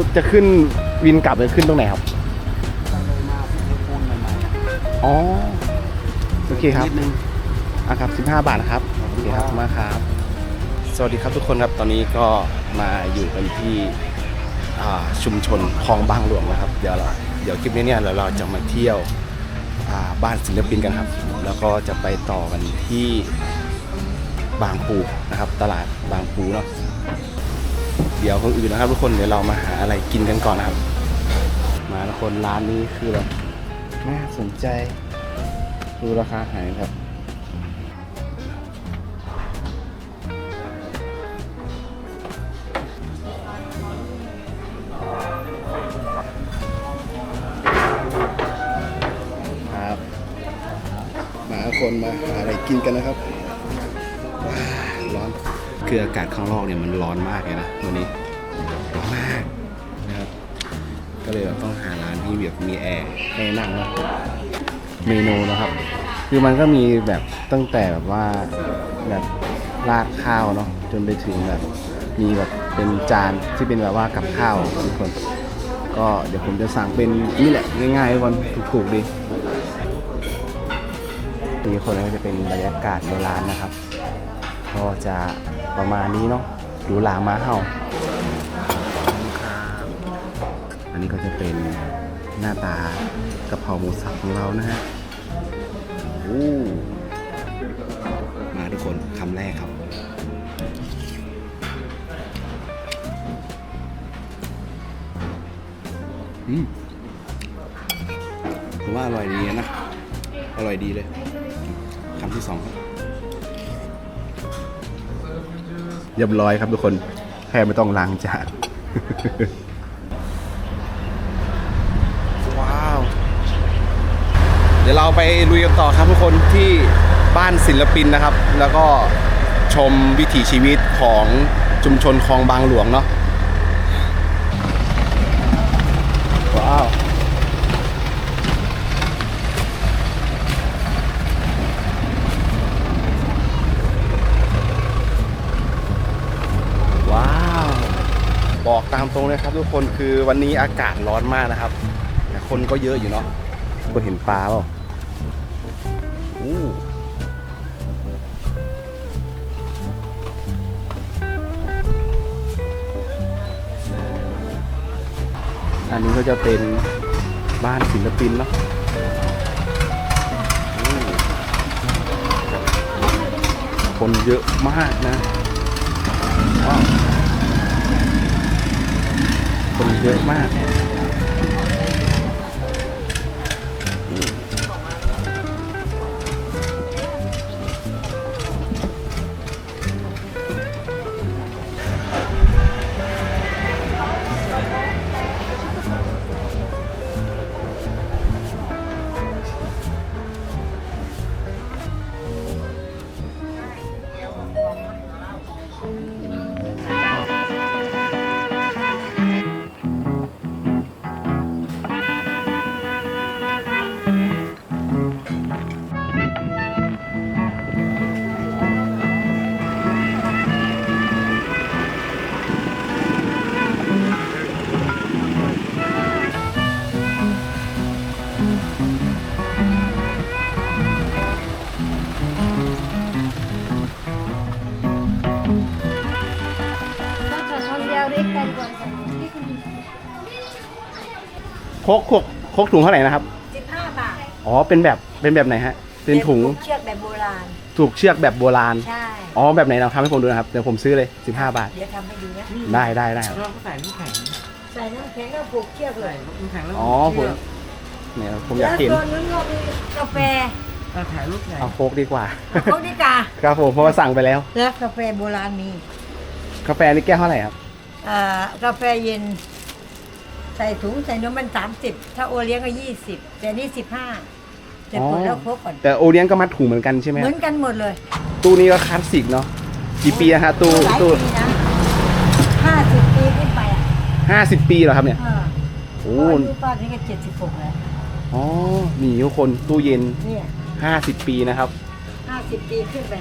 ถ้าเราจะขึ้นวินกลับจะขึ้นตรงไหนครับถ้าเลยมาที่เพชรบูรณ์ใหม่ๆอะอ๋อโอเคครับนิดนึงอะครับ 15 บาทนะครับโอเคครับขอบคุณมากครับ สวัสดีครับทุกคนครับตอนนี้ก็มาอยู่กันที่อ่าชุมชนคลองบางหลวงนะครับ เดี๋ยวเราเดี๋ยวคลิปนี้เนี่ยเราเราจะมาเที่ยวอ่าบ้านศิลปินกันครับ แล้วก็จะไปต่อกันที่บางปูนะครับ ตลาดบางปูเนาะ เดี๋ยวคนอื่นนะครับทุกคนเดี๋ยวเรามาหาอะไรกินกันก่อนนะครับ มาทุกคนร้านนี้คือแบบน่าสนใจดูราคาอาหารครับครับมาคนมาหาอะไรกินกันนะครับ คืออากาศข้างนอกเนี่ยมันร้อนมากเลยนะวันนี้ร้อนมากนะครับ ก็เลยแบบต้องหาร้านที่แบบมีแอร์ให้นั่งเนะเมนูนะครับคือมันก็มีแบบตั้งแต่แบบว่าแบบราดข้าวเนาะจนไปถึงแบบมีแบบเป็นจานที่เป็นแบบว่ากับข้าวทุกคน ก็เดี๋ยวผมจะสั่งเป็นนี่แหละง่ายๆทุกคนถูกๆดีนี่คนก็จะเป็นบรรยากาศในร้านนะครับ ก็จะ ประมาณนี้เนาะหรูหรามาเห่าอันนี้ก็จะเป็นหน้าตากระเพราหมูสับของเรานะฮะมาทุกคนคำแรกครับอืมผมว่าอร่อยดีนะ อร่อยดีเลยคำที่สองครับ เรียบร้อยครับทุกคนแค่ไม่ต้องล้างจานว้าว เดี๋ยวเราไปลุยกันต่อครับทุกคนที่บ้านศิลปินนะครับ แล้วก็ชมวิถีชีวิตของชุมชนคลองบางหลวงเนาะว้าว บอกตามตรงเลยครับทุกคนคือวันนี้อากาศร้อนมากนะครับแต่คนก็เยอะอยู่เนาะคนเห็นปลาเปล่าอู้อันนี้ก็จะเป็นบ้านศิลปินเนาะอู้คนเยอะมากนะว้าว คนเยอะมาก โคกโคกโคกถุงเท่าไหร่นะครับ สิบห้าบาทอ๋อเป็นแบบเป็นแบบไหนฮะเป็นถุงเชือกแบบโบราณ ถูกเชือกแบบโบราณ ใช่ อ๋อแบบไหนเราทำให้ผมดูนะครับเดี๋ยวผมซื้อเลย 15 บาท เดี๋ยวทำให้ดูนะ ได้ได้ได้ครับเราก็ใส่น้ำแข็งใส่น้ำแข็งแล้วผูกเชือกเลใส่ยน้ำแข็งแล้วอ๋อผมเนี่ยผมอยากแล้วเห็นตัวนู้นก็มีกาแฟเราถ่ายรูปใหญ่เอาโคกดีกว่าเขาดีกาครับผมเพราะว่าสั่งไปแล้ว แล้วกาแฟโบราณมีกาแฟนี่แก้วเท่าไหร่ครับเอ่อกาแฟเย็น ใส่ถุงใส่นมมันสามสิบถ้าโอเลี้ยงก็ยี่สิบแต่นี่สิบห้าจะเปิดแล้วครบก่อนแต่โอเลี้ยงก็มัดถุงเหมือนกันใช่ไหมเหคมืรัอบนกันหมดเลย ตู้นี้ก็คลาสสิกเนาะกี่ปีอะฮะตู้หลายตู้ปีนะห้าสิบปีขึ้นไปอะห้าสิบปีเหรอครับเนี่ยเออโอ้อายุป้านี่ก็เจ็ดสิบหกแล้วอ๋อนี่ทุกคนตู้เย็นเนี่ยห้าสิบปีนะครับห้าสิบปีขึ้นไป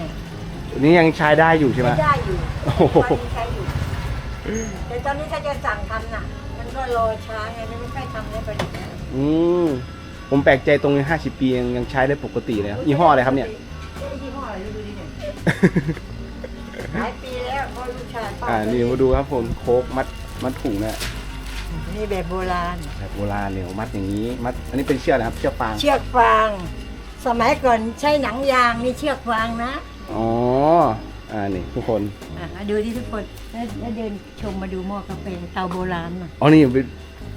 นี่ยังใช้ได้อยู่ใช้ไหม ไม่ได้อยู่โอ้โหใช้อยู่เแต่ตอนนี้ถ้าจะสั่งทำน่ะมัน ก็รอช้าไงไม่ค่อยทำได้ประดิษฐ์นะอืมผมแปลกใจตรงนี้50ปียังยังใช้ได้ปกติเลยครับยี่ห้ออะไรครับเนี่ยเอ๊ะยี่ห้ออะไรดูดิเนี่ยหลายปีแล้วเพราะลูกชายป้าอ่านี่มาดูครับผมโค้กมัดมัดถุงนะนี่แบบโบราณ แบบโบราณเนี่ยมัดอย่างนี้ มัด อันนี้เป็นเชือกนะครับ เชือกฟาง เชือกฟาง สมัยก่อนใช้หนังยางนี่เชือกฟางนะ อ๋อ อ่านี่ทุกคน อะดูที่ทุกคนแล้วแล้วเดินชมมาดูหม้อกาแฟเตาโบราณน่ะอ๋อนี่เป็น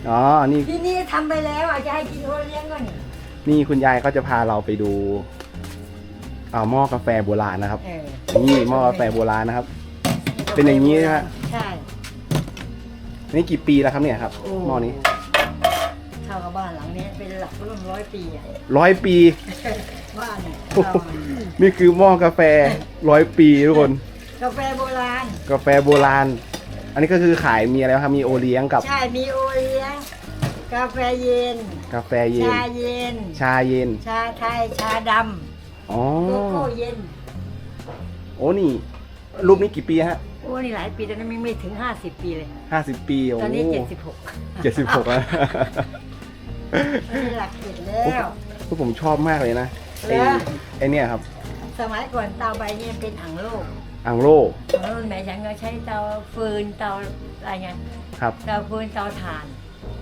อ๋อนี่ที่นี่ทำไปแล้วอะจะให้กินโอเลี้ยงก่อนนี่นี่คุณยายก็จะพาเราไปดูอ่าหม้อกาแฟโบราณนะครับ เออนี่หม้อกาแฟโบราณนะครับ เป็นอย่างนี้นะฮะใช่ นี่กี่ปีแล้วครับเนี่ยครับโอ้หม้อนี้เท่ากับบ้านหลังนี้เป็นหลักร่วมร้อยปีอะร้อยปี บ้านเนี่ยโอ้โห นี่คือหม้อกาแฟร้อยปีทุกคน กาแฟโบราณ กาแฟโบราณ อันนี้ก็คือขายมีอะไรบ้างครับ มีโอเลี้ยงกับ ใช่ มีโอเลี้ยง กาแฟเย็น กาแฟเย็น ชาเย็น ชาเย็น ชาไทย ชาดอ๋อำโกโก้เย็น โอ้นี่ รูปนี้กี่ปีฮะโอ้นี่หลายปีตอนนั้นไม่ไม่ถึง 50 ปีเลย ห้าสิบปี โอ้ตอนนี้เจ็ด76สิบหกแล้วเป็นหลักเจ็ดแล้วก็ผมชอบมากเลยนะไอ้เหรอ ไอ้เนี่ยครับ สมัยก่อนเตาใบเนี่ยเป็นอ่างโลกอังโลอ่างโลกแม่ฉันก็ใช้เตาฟืนเตาอะไรเงี้ยครับเตาฟืนเตาถ่าน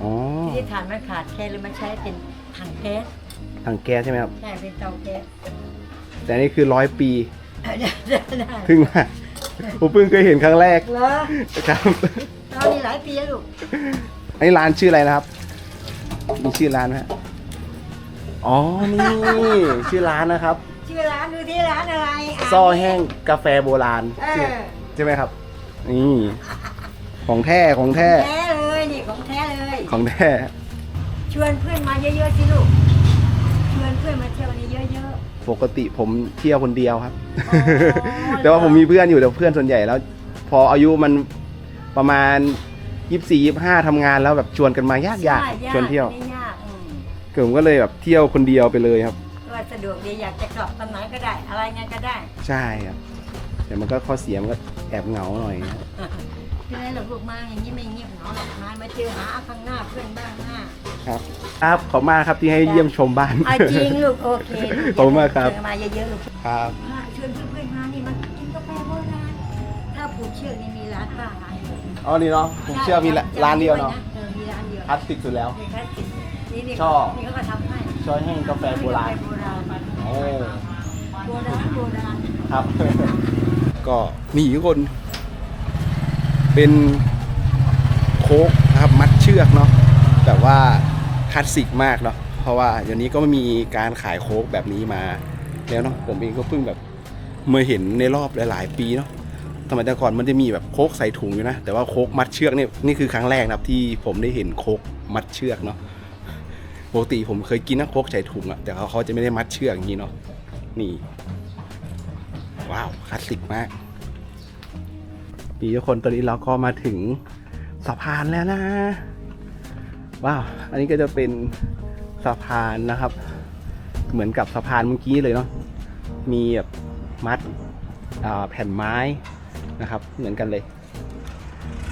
อ๋อที่ถ่านมันขาดแคลนเลยมาใช้เป็นถังแก๊สถังแก๊สใช่ไหมครับ ใช่เป็นเตาแก๊สแต่อันนี่คือร้อยปีได้ได้ได้เพิ่งมาผมเพิ่งเคยเห็นครั้งแรกเหรอครับเตานี่หลายปีแล้วลูกอันนี้ร้านชื่ออะไรนะครับ มีชื่อร้านไหมฮะอ๋อ นี่ ชื่อร้านนะครับ ชื่อร้านดูที่ร้านอะไรานซ่อแห้งกาแฟโบราณ เออใช่ไหมครับ นี่ ของแท้ของแท้ แท้เลยนี่ของแท้เลย ของแท้ ชวนเพื่อนมาเยอะๆสิลูก ชวนเพื่อนมาเที่ยวนี่เยอะ ปกติผมเที่ยวคนเดียวครับ อ๋อ แต่ว่าผมมีเพื่อนอยู่แต่เพื่อนส่วนใหญ่แล้ว พออายุมันประมาณยี่สี่ยี่ห้าทำงานแล้วแบบชวนกันมายากๆยากใช่ชวนเที่ยวไม่ยากอืมผมก็เลยแบบเที่ยวคนเดียวไปเลยครับ ก็สะดวกดีอยากจะกลับตอนไหนก็ได้ อะไรไงก็ได้ใช่ครับแต่มันก็ข้อเสียมันก็แอบเหงาหน่อยนะไม่ได้หรอกลูกมาอย่างนี้ไม่เงียบเหงาหรอกมามาเจอหาข้างหน้าเพื่อนบ้างหน้า ครับครับขอบคุณมากครับที่ให้เยี่ยมชมบ้านเอาจริงลูกโอเคลูขอบคุณมากครับ เจอมาเยอะๆลูก ครับพาชวนเพื่อนๆมานี่มากินกาแฟโบราณ ถ้าผูกเชือกนี่มีร้านป้าขายอ๋อนี่เนาะผมเชื่อมีละร้านเดียวเนาะเออมีร้านเดียวคลาสสิกสุดแล้ว มีคลาสสิกนี่นี่ชอบ นี่เขาก็ทำ ให้ชอยแห้งกาแฟโบราณกฟโบราณโอ้ โบราณโบราณครับ ก็นี่ทุกคน เป็นโค้กนะครับมัดเชือกเนาะแต่ว่าคลาสสิกมากเนาะเพราะว่าเดี๋ยวนี้ก็ไม่มีการขายโค้กแบบนี้มาแล้วเนาะผมเองก็เพิ่งแบบเมื่อเห็นในรอบหลาย ๆ ปีเนาะสมัยแต่ก่อนมันจะมีแบบโค้กใส่ถุงอยู่นะ แต่ว่าโค้กมัดเชือกเนี่ยนี่คือครั้งแรกนะครับที่ผมได้เห็นโค้กมัดเชือกเนาะ ปกติผมเคยกินนะโคกใส่ถุงอะแต่เขาเขาจะไม่ได้มัดเชือกอย่างนี้เนาะนี่ ว้าวคลาสสิกมากปีทุกคนตอนนี้เราก็มาถึงสะพานแล้วนะ ว้าว อันนี้ก็จะเป็นสะพานนะครับ เหมือนกับสะพานเมื่อกี้เลยเนาะมีแบบมัดแผ่นไม้นะครับ เหมือนกันเลย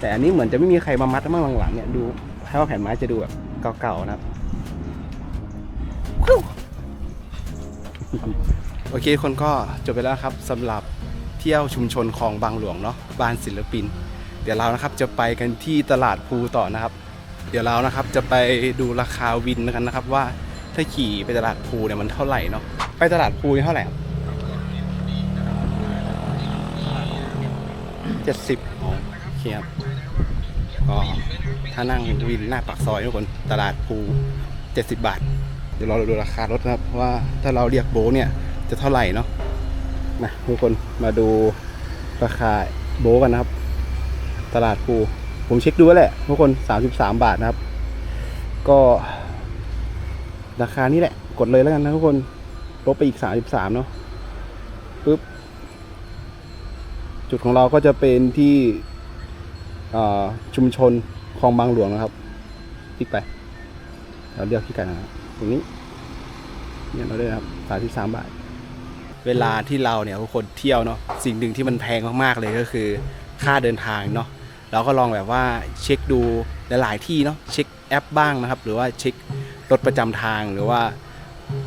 แต่อันนี้เหมือนจะไม่มีใครมามัดมั่งหลังๆเนี่ยดูถ้าว่าแผ่นไม้จะดูแบบเก่าๆนะครับ โอเคคนก็จบไปแล้วครับสำหรับเที่ยวชุมชนคลองบางหลวงเนาะบ้านศิลปิน เดี๋ยวเรานะครับจะไปกันที่ตลาดภูต่อนะครับ เดี๋ยวเรานะครับจะไปดูราคาวินกันนะครับ ว่าถ้าขี่ไปตลาดภูเนี่ยมันเท่าไหร่เนาะไปตลาดภูนี่เท่าไหร่เจ็ดสิบโอเคครับก็ถ้านั่งวินหน้าปากซอยทุกคนตลาดภูเจ็ดสิบบาท เดี๋ยวเราดูราคารถนะครับว่าถ้าเราเรียกโบเนี่ยจะเท่าไหร่เนาะมาทุกคนมาดูราคาโบกันนะครับ ตลาดภูผมเช็คดูแล้วแหละทุกคน33 บาทนะครับ ก็ราคานี้แหละ กดเลยแล้วกันนะทุกคนลบไปอีก 33 เนาะปึ๊บจุดของเราก็จะเป็นที่อ่าชุมชนคลองบางหลวงนะครับคลิกไปเราเลือกที่กันนะครับ ตรงนี้เนี่ยเราได้ครับสามที่สามบาท เวลาที่เราเนี่ยคนเที่ยวเนาะสิ่งหนึ่งที่มันแพงมากๆเลยก็คือ ค่าเดินทางเนาะเราก็ลองแบบว่าเช็คดูหลายๆที่เนาะเช็คแอปบ้างนะครับ หรือว่าเช็ครถประจำทางหรือว่า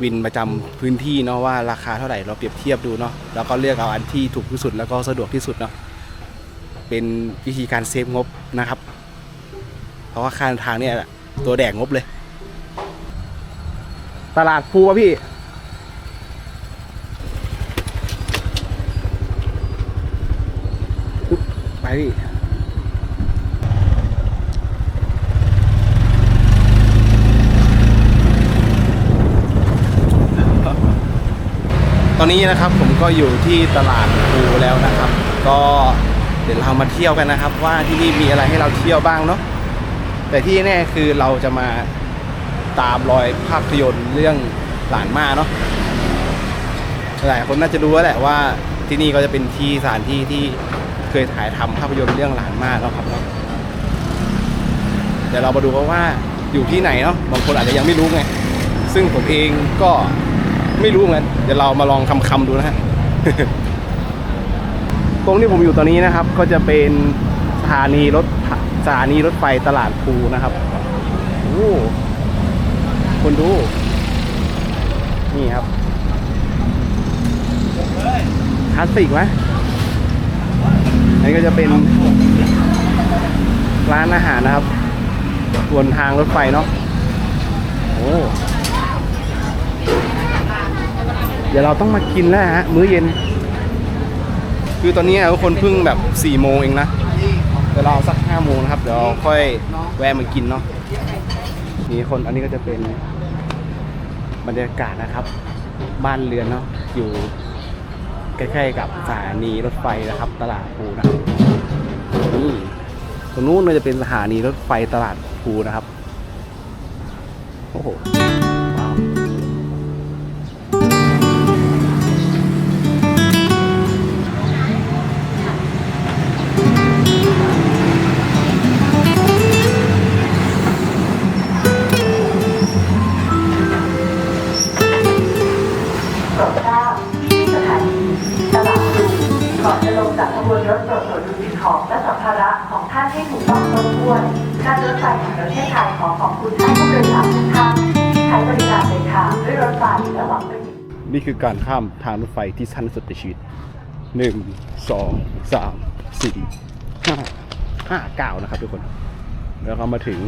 วินประจำพื้นที่เนาะว่าราคาเท่าไหร่เราเปรียบเทียบดูเนาะแล้วก็เลือกเอาอันที่ถูกที่สุดแล้วก็สะดวกที่สุดเนาะเป็นวิธีการเซฟงบนะครับ เพราะว่าค่าเดินทางเนี่ยตัวแดกงบเลย ตลาดภูวะพี่ ไปพี่ตอนนี้นะครับผมก็อยู่ที่ตลาดภูแล้วนะครับ ก็เดี๋ยวเรามาเที่ยวกันนะครับ ว่าที่นี่มีอะไรให้เราเที่ยวบ้างเนาะแต่ที่แน่คือเราจะมา ตามรอยภาพยนตร์เรื่องหลานมาเนาะหลายคนน่าจะรู้แล้วแหละว่าที่นี่ก็จะเป็นที่สถานที่ที่เคยถ่ายทำภาพยนตร์เรื่องหลานมาแล้วครับเนาะเดี๋ยวเรามาดูกันว่าอยู่ที่ไหนเนาะบางคนอาจจะยังไม่รู้ไงซึ่งผมเองก็ไม่รู้เหมือนเดี๋ยวเรามาลองคำคำๆดูนะฮะตรงที่ผมอยู่ตอนนี้นะครับ ก็จะเป็นสถานีรถสถานีรถไฟตลาดภูนะครับโอ้ คนดู นี่ครับคลาสสิกไหมอันนี้ก็จะเป็นร้านอาหารนะครับบนทางรถไฟเนาะโอ้เดี๋ยวเราต้องมากินแล้วฮะ มื้อเย็น คือตอนนี้ทุกคนเพิ่งแบบ4ี่โมงเองนะเดี๋ยวเราสัก5้าโมงนะครับ เดี๋ยวเราค่อยแวะมากินเนาะนี่คนอันนี้ก็จะเป็น บรรยากาศนะครับ บ้านเรือนเนาะอยู่ใกล้ๆกับสถานีรถไฟนะครับ ตลาดภูนะครับนี่ตรงนู้นก็จะเป็นสถานีรถไฟตลาดภูนะครับโอ้โห คือการข้ามทางรถไฟที่สั้นสุดในชีวิตหนึ่งสองสามสี่ห้าห้าเก้านะครับทุกคน แล้วก็มาถึง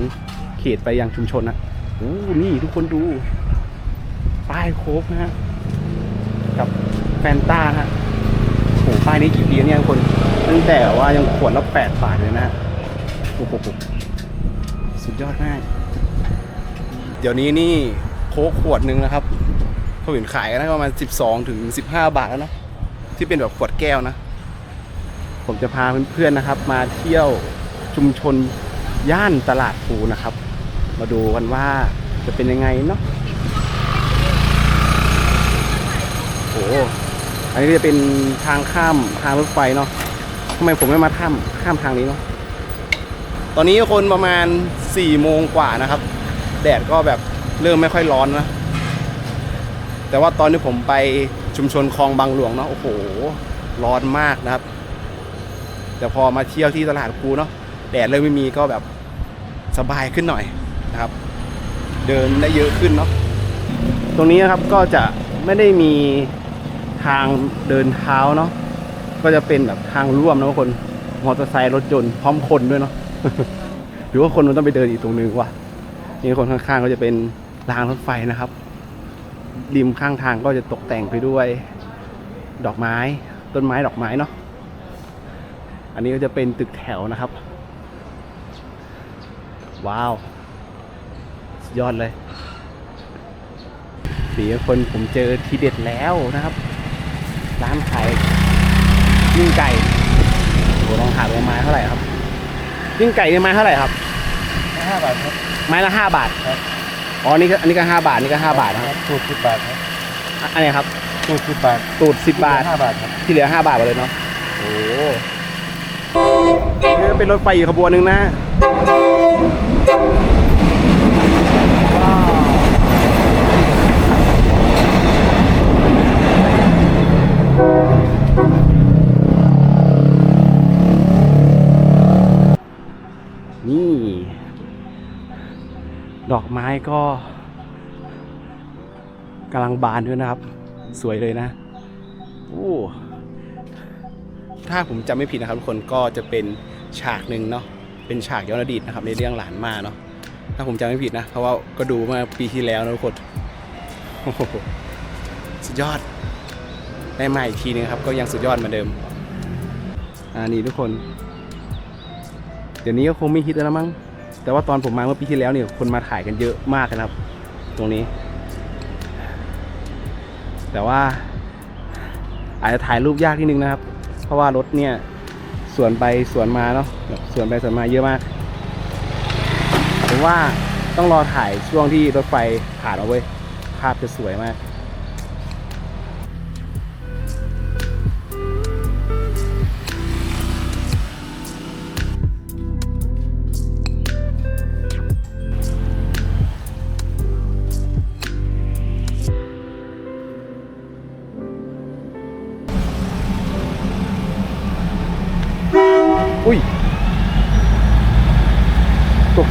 เขตไปยังชุมชนนะโอ้นี่ทุกคนดู ป้ายโค้กนะฮะ กับแฟนต้าฮะโอ้ป้ายนี้กี่ปีแล้วเนี่ยทุกคนตั้งแต่ว่ายังขวดละแปดบาทเลยนะฮะโอ้โหสุดยอดมาก เดี๋ยวนี้นี่โค้กขวดหนึ่งนะครับ เขาเห็นขายกันนะประมาณ 12 ถึง 15 บาทแล้วนะที่เป็นแบบขวดแก้วนะ ผมจะพาเพื่อนๆนะครับ มาเที่ยวชุมชนย่านตลาดภูนะครับ มาดูกันว่าจะเป็นยังไงเนาะโอ้โหอันนี้จะเป็นทางข้ามทางรถไฟเนาะทำไมผมไม่มาข้ามข้ามทางนี้เนาะตอนนี้คนประมาณ4โมงกว่านะครับ แดดก็แบบเริ่มไม่ค่อยร้อนนะ แต่ว่าตอนที่ผมไปชุมชนคลองบางหลวงเนาะโอ้โหร้อนมากนะครับ แต่พอมาเที่ยวที่ตลาดภูเนาะแดดเริ่มไม่มีก็แบบสบายขึ้นหน่อยนะครับ เดินได้เยอะขึ้นเนาะตรงนี้นะครับก็จะไม่ได้มีทางเดินเท้าเนาะก็จะเป็นแบบทางร่วมนะทุกคนมอเตอร์ไซค์รถยนต์พร้อมคนด้วยเนาะหรือว่าคนมันต้องไปเดินอีกตรงนึงวะนี่คนข้างๆก็จะเป็นรางรถไฟนะครับ ริมข้างทางก็จะตกแต่งไปด้วย ดอกไม้ ต้นไม้ดอกไม้เนาะอันนี้ก็จะเป็นตึกแถวนะครับ ว้าวสุดยอดเลยสีคนผมเจอทีเด็ดแล้วนะครับ ร้านขายยิ่งไก่โหลองถามว่าไม้เท่าไหร่ครับยิ่งไก่เนี่ยไม้เท่าไหร่ครับ ห้าบาทครับ ไม้ละห้าบาทครับ อ๋อนี่ก็อันนี้ก็ห้าบาทนี่ก็ห้าบาทนะครับถูกสิบบาทครับอะอันไหนี้ครับถูกสิบบาทตูดสิบบาท ห้าบาทครับที่เหลือห้าบาทหมดเลยเนาะโอ้นี่ก็เป็นรถไฟอีกขบวนหนึ่งนะ ดอกไม้ก็กำลังบานด้วยนะครับ สวยเลยนะโอ้ถ้าผมจำไม่ผิดนะครับทุกคนก็จะเป็นฉากหนึ่งเนาะเป็นฉากย้อนอดีตนะครับ ในเรื่องหลานมาเนาะถ้าผมจำไม่ผิดนะ เพราะว่าก็ดูมาปีที่แล้วนะทุกคนสุดยอดได้มาอีกทีนึงครับ ก็ยังสุดยอดเหมือนเดิมอ่านี่ทุกคน เดี๋ยวนี้ก็คงไม่ฮิตแล้วมั้ง แต่ว่าตอนผมมาเมื่อปีที่แล้วเนี่ยคนมาถ่ายกันเยอะมากนะครับ ตรงนี้ แต่ว่าอาจจะถ่ายรูปยากนิดนึงนะครับ เพราะว่ารถเนี่ยสวนไปสวนมาเนาะสวนไปสวนมาเยอะมากผมว่าต้องรอถ่ายช่วงที่รถไฟผ่านเอาไว้ภาพจะสวยมาก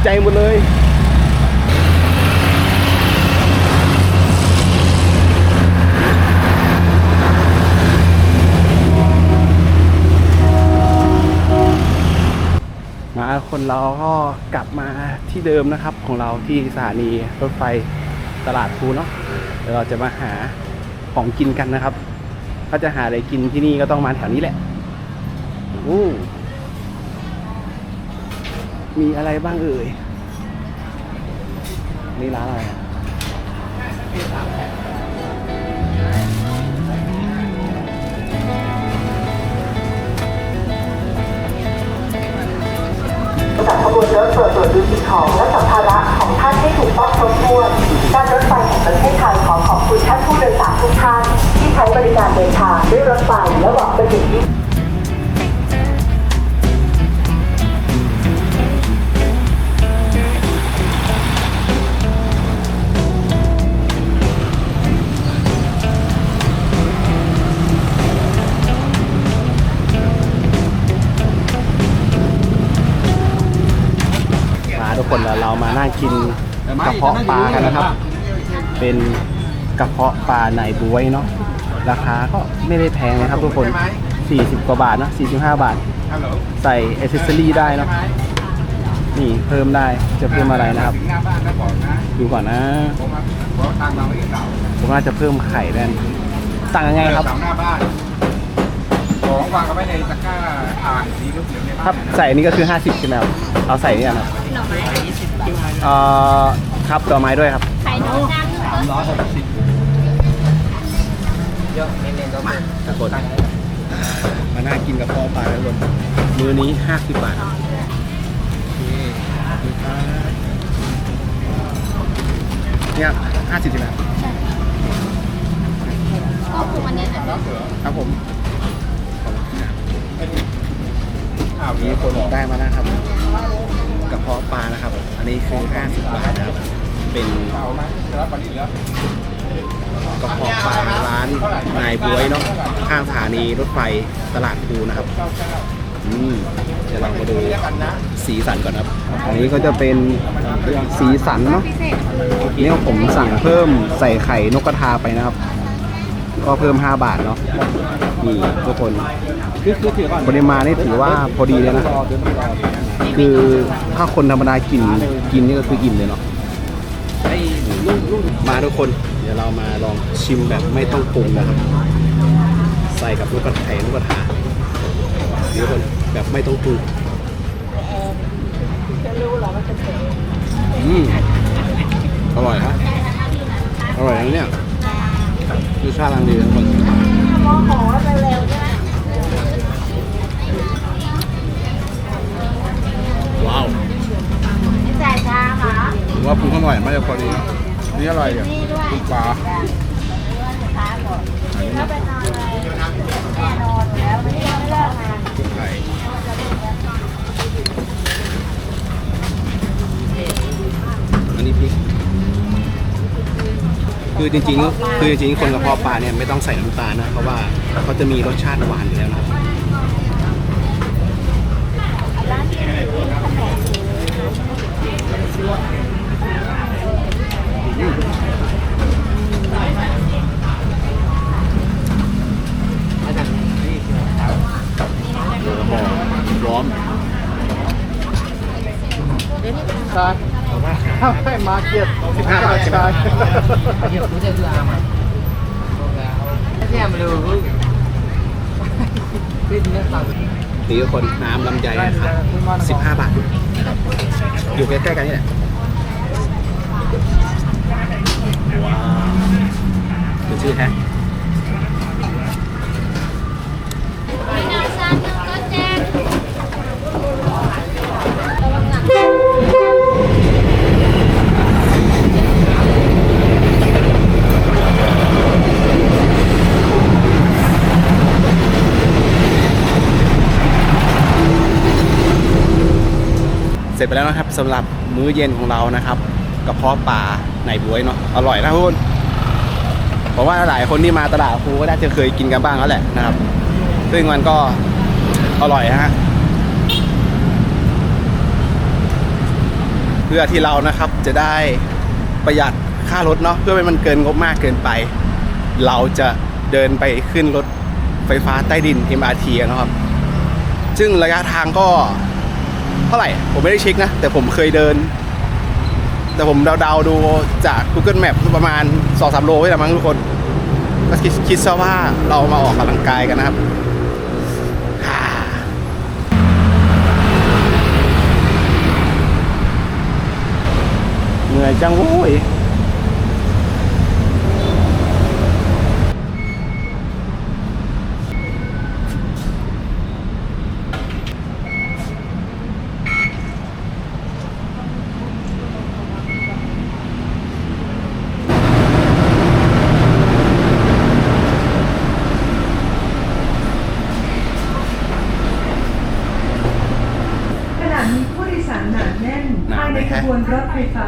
ใจหมดเลยมาคนเราก็กลับมาที่เดิมนะครับ ของเราที่สถานีรถไฟตลาดภูเนาะเดี๋ยวเราจะมาหาของกินกันนะครับ ถ้าจะหาอะไรกินที่นี่ก็ต้องมาแถวนี้แหละ อู้ มีอะไรบ้างเอ่ย นี่ร้านอะไรจัดขบวนรถตรวจตรวจดูสิ่งของและสัมภาระของท่านให้ถูกต้องครบถ้วนการรถไฟแห่งประเทศไทยขอขอบคุณท่านผู้โดยสารทุกท่านที่ใช้บริการเดินทางด้วยรถไฟและหวังเป็นอย่างยิ่ง เพาะปลากันนะครับ เป็นกระเพาะปลาในบวยเนาะราคาก็ไม่ได้แพงนะครับทุกคน 40 กว่าบาทเนอะ45 บาท ใส่เอเซสซอรี่ได้เนอะนี่เพิ่มได้จะเพิ่มอะไรนะครับหน้าบ้านนะบอกนะดูก่อนนะผมมาผมตังเราไม่เก่าผมน่าจะเพิ่มไข่แน่นสั่งยังไงครับเสาหน้าบ้านของวางเอาไว้ในตะกร้าอ่างสีเหลืองๆในบ้าถ้านใส่อันนี้ก็คือ 50ใช่ไหมครับเอาใส่นี่นะครับเอ่อ ครับต่อไม้ด้วยครับสามร้อยหกสิบทุกคนมาน่ากินกับพ่อปลาแล้วคนมือนี้50บาทครับเนี่ย50ใช่ไหมครับครับผมอ้าวมีคนได้มาแล้วครับกระเพาะปลานะครับ อันนี้คือ50บาทนะครับ เป็นเอาไหมจะรับปนิดแล้วกระเพาะปลาร้านนายบวยเนาะข้างสถานีรถไฟตลาดภูนะครับอืมเดี๋ยวเรามาดูสีสันก่อนครับ อันนี้ก็จะเป็นสีสันเนาะเนี่ยผมสั่งเพิ่มใส่ไข่นกกระทาไปนะครับ ก็เพิ่ม 5 บาทเนาะนี่ทุกคนปริมาณนี่ถือว่าพอดีเลยนะ คือถ้าคนธรรมดากินกินนี่ก็คืออิ่มเลยเนาะ มาทุกคน เดี๋ยวเรามาลองชิมแบบไม่ต้องปรุงนะครับ ใส่กับลูกกระไข่ลูกกระทานี่ทุกคนแบบไม่ต้องปรุงอืมอร่อยครับอร่อยนะเนี่ยรสชาติรังดีทุกคนว้าวจ่ายชาเหรอผมว่าปรุงอร่อยมากจะพอดีนี่ อะไรอะคุณปลาแล้วไปนอนเลยแน่อนแล้วไม่ได้เลิกงานไข่อันนี้พริกคือจริงๆ คือจริงๆ คนกระเพาะปลาเนี่ยไม่ต้องใส่น้ำตาลนะ เพราะว่าเขาจะมีรสชาติหวานอยู่แล้วนะร้านที่มีแผนก เดี๋ยวห่อร้อมใช่ให้มาเก็ตสิบห้าบาทใช่ไหมเก็ตรู้ใจคืออามาเนี่ยมาดูพี่เนื้อสัตว์นี่ทุกคนน้ำลำไยนะครับสิบห้าบาท อยู่ใกล้ๆกันนี่แหละว้าวเป็น ชื่อแท้เสร็จไปแล้วนะครับสำหรับมื้อเย็นของเรานะครับกระเพาะปลาในบวยเนาะอร่อยนะทุกคน เพราะว่าหลายคนที่มาตลาดภูก็น่าจะเคยกินกันบ้างแล้วแหละนะครับ ซึ่งมันก็อร่อยฮะเพื่อที่เรานะครับจะได้ประหยัดค่ารถเนาะเพื่อไม่มันเกินงบมากเกินไป เราจะเดินไปขึ้นรถไฟฟ้าใต้ดิน MRT นะครับ ซึ่งระยะทางก็เท่าไหร่ ผมไม่ได้เช็คนะ แต่ผมเคยเดิน แต่ผมเดาๆดูจาก Google Map ประมาณ2-3โลไว้ละมั้งทุกคน ก็คิดคิดซะว่าเรามาออกกำลังกายกันนะครับฮ่าเหนื่อยจังโว้ย ขณะนี้ผู้โดยสารหนาแน่น หนา ภาย ไหม ในข ฮ ขบวนรถไฟฟ้า